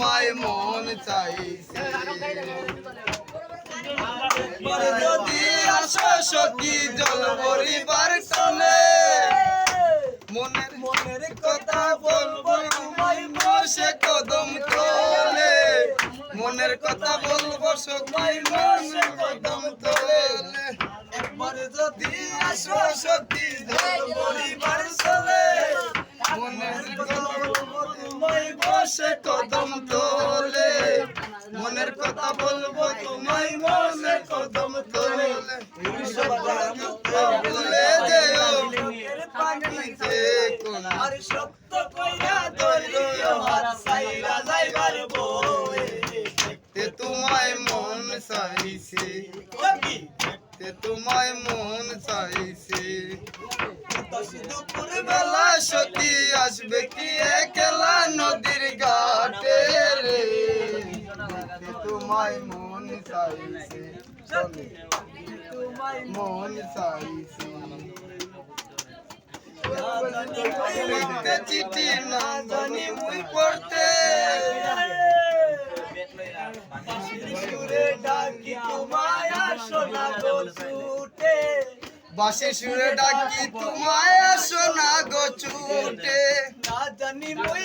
তোমায় মন চাইছে। যদি আসো সখী, জল পরিবার চলে মনের মনের কথা বলব তোমায় বসে কদম তোলে। মনের কথা বলব সবাই বসে কদম তোলে। একবার যদি আসো সখী, জল পরিবার চলে মনের কথা বলব তোমায় বসে বলব তোমায় বসে কদম তোলে ভুলে যেও পানিতে আর সত্য কইরা ধরিও হাত সাইরা যাইবার বই তে তোমায় মন চাইছে। সখী তে তোমায় মন চাইছে। দুপুর বেলা সতী আসবে কি তোমায় মন চাইছে। তোমায় মন চাইছে। চিঠি না জানি মুই পড়তে। সুরে ডাকি তোমায় শোনা গো ছুটে। বাসে সুরে ডাকি তোমায় আসো না গো ছুটে। না জানি মই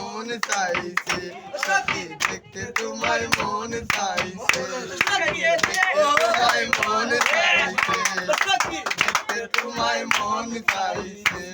মন চাইছে সখী দেখতে তোমায় মন চাইছে। তোমায় মন চাইছে দেখতে তোমায় মন চাইছে।